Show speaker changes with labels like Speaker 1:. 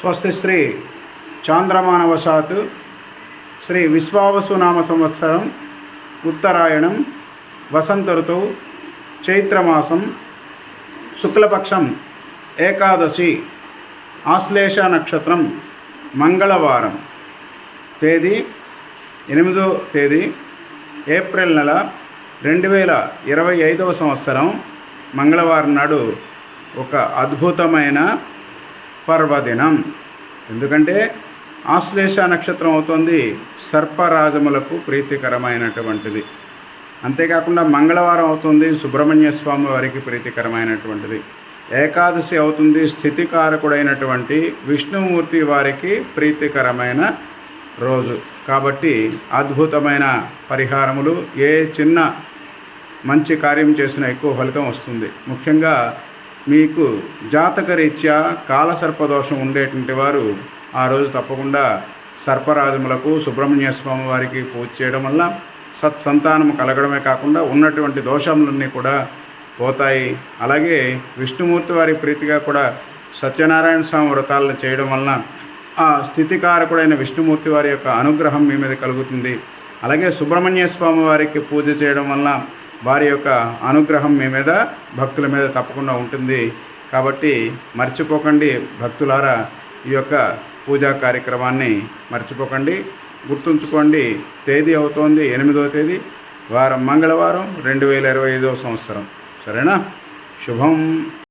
Speaker 1: స్వస్తి శ్రీ చాంద్రమానవశాత్ శ్రీ విశ్వావసునామ సంవత్సరం ఉత్తరాయణం వసంత ఋతువు చైత్రమాసం శుక్లపక్షం ఏకాదశి ఆశ్లేష నక్షత్రం మంగళవారం. తేదీ ఎనిమిదో తేదీ ఏప్రిల్ నెల రెండు వేల ఇరవై ఐదవ సంవత్సరం మంగళవారం నాడు. ఒక అద్భుతమైన పర్వదినం ఎందుకంటే ఆశ్లేష నక్షత్రం అవుతుంది సర్పరాజములకు ప్రీతికరమైనటువంటిది. అంతేకాకుండా మంగళవారం అవుతుంది సుబ్రహ్మణ్య స్వామి వారికి ప్రీతికరమైనటువంటిది. ఏకాదశి అవుతుంది స్థితికారకుడైనటువంటి విష్ణుమూర్తి వారికి ప్రీతికరమైన రోజు. కాబట్టి అద్భుతమైన పరిహారములు ఏ చిన్న మంచి కార్యం చేసిన ఎక్కువ ఫలితం వస్తుంది. ముఖ్యంగా మీకు జాతకరీత్యా కాలసర్పదోషం ఉండేటువంటి వారు ఆ రోజు తప్పకుండా సర్పరాజములకు సుబ్రహ్మణ్య స్వామి వారికి పూజ చేయడం వల్ల సత్సంతానం కలగడమే కాకుండా ఉన్నటువంటి దోషములన్నీ కూడా పోతాయి. అలాగే విష్ణుమూర్తి వారి ప్రీతిగా కూడా సత్యనారాయణ స్వామి వ్రతాలను చేయడం వలన ఆ స్థితికారకుడైన విష్ణుమూర్తి వారి యొక్క అనుగ్రహం మీ మీద కలుగుతుంది. అలాగే సుబ్రహ్మణ్య స్వామి వారికి పూజ చేయడం వలన వారి యొక్క అనుగ్రహం మీ మీద భక్తుల మీద తప్పకుండా ఉంటుంది. కాబట్టి మర్చిపోకండి భక్తులారా ఈ యొక్క పూజా కార్యక్రమాన్ని మర్చిపోకండి. గుర్తుంచుకోండి తేదీ అవుతోంది ఎనిమిదవ తేదీ వారం మంగళవారం రెండు వేల ఇరవై ఐదవ సంవత్సరం. సరేనా? శుభం.